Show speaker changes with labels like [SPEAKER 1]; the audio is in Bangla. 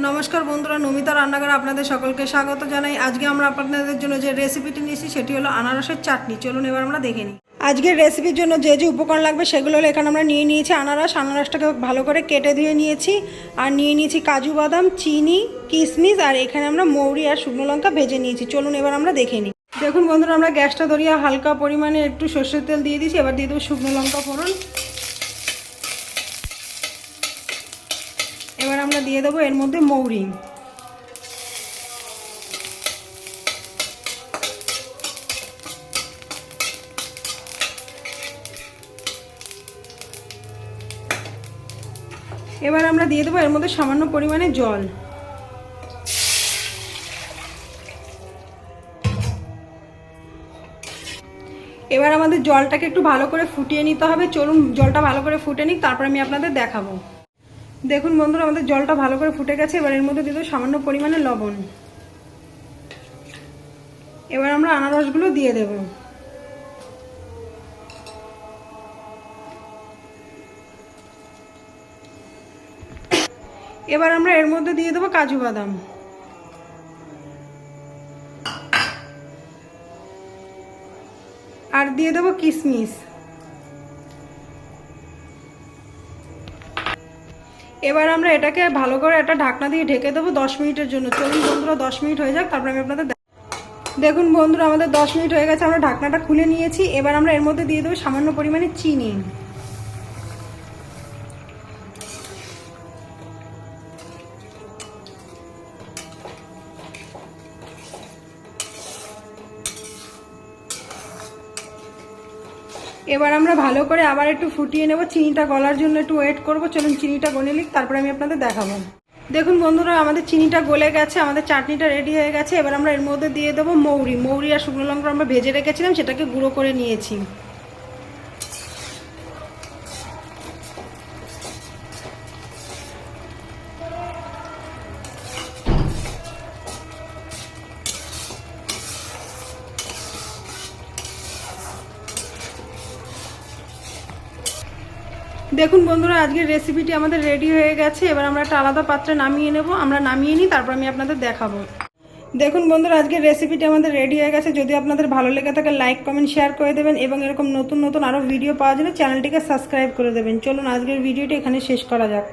[SPEAKER 1] নমস্কার বন্ধুরা, নমিতা রান্নাঘরে আপনাদের সকলকে স্বাগত জানাই। আজকে আমরা আপনাদের জন্য যে রেসিপিটি নিয়েছি, সেটি হলো আনারসের চাটনি। চলুন এবার আমরা দেখে নিই। আজকের রেসিপির জন্য যে যে উপকরণ লাগবে, সেগুলো হলো এখানে আমরা নিয়ে নিয়েছি আনারস। আনারসটাকে ভালো করে কেটে ধুয়ে নিয়েছি। আর নিয়ে নিয়েছি কাজু বাদাম, চিনি, কিশমিশ, আর এখানে আমরা মৌরি আর শুকনো লঙ্কা ভেজে নিয়েছি। চলুন এবার আমরা দেখে নিই। দেখুন বন্ধুরা, আমরা গ্যাসটা ধরিয়ে হালকা পরিমাণে একটু সর্ষের তেল দিয়ে দিয়েছি। এবার দিয়ে দেবো শুকনো লঙ্কা ফোড়ন। এবার আমরা দিয়ে দেবো এর মধ্যে মৌরি। এবার আমরা দিয়ে দেবো এর মধ্যে সামান্য পরিমাণে জল। এবার আমাদের জলটাকে একটু ভালো করে ফুটিয়ে নিতে হবে। চলুন, জলটা ভালো করে ফুটে নিক, তারপর আমি আপনাদের দেখাবো। দেখুন বন্ধুরা, আমাদের জলটা ভালো করে ফুটে গেছে, এবার এর মধ্যে দেবো সামান্য পরিমাণে লবণ। এবার আমরা আনারসগুলো দিয়ে দেব। এবার আমরা এর মধ্যে দিয়ে দেবো কাজু বাদাম। আর দিয়ে দেবো কিশমিশ এবার আমরা এটাকে ভালো করে একটা ঢাকনা দিয়ে ঢেকে দেবো দশ মিনিটের জন্য। চলুন বন্ধুরা, দশ মিনিট হয়ে যাক, তারপরে আমি আপনাদের দেখ- দেখুন বন্ধুরা, আমাদের দশ মিনিট হয়ে গেছে, আমরা ঢাকনাটা খুলে নিয়েছি। এবার আমরা এর মধ্যে দিয়ে দেবো সামান্য পরিমাণে চিনি। এবার আমরা ভালো করে আবার একটু ফুটিয়ে নেব। চিনিটা গলার জন্য একটু ওয়েট করব। চলুন চিনিটা গলে নিক, তারপরে আমি আপনাদের দেখাবো। দেখুন বন্ধুরা, আমাদের চিনিটা গলে গেছে, আমাদের চাটনিটা রেডি হয়ে গেছে। এবার আমরা এর মধ্যে দিয়ে দেবো মৌরি। মৌরি আর শুকনো লঙ্কা আমরা ভেজে রেখেছিলাম, সেটাকে গুঁড়ো করে নিয়েছি। দেখুন বন্ধুরা, আজকের রেসিপিটি আমাদের রেডি হয়ে গেছে। এবার আমরা একটা আলাদা পাত্রে নামিয়ে নেব। আমরা নামিয়ে নিই, তারপর আমি আপনাদের দেখাবো। দেখুন বন্ধুরা, আজকের রেসিপিটি আমাদের রেডি হয়ে গেছে। যদি আপনাদের ভালো লেগে থাকে লাইক কমেন্ট শেয়ার করে দেবেন এবং এরকম নতুন নতুন আরও ভিডিও পাওয়ার জন্য চ্যানেলটিকে সাবস্ক্রাইব করে দেবেন। চলুন, আজকের ভিডিওটি এখানে শেষ করা যাক।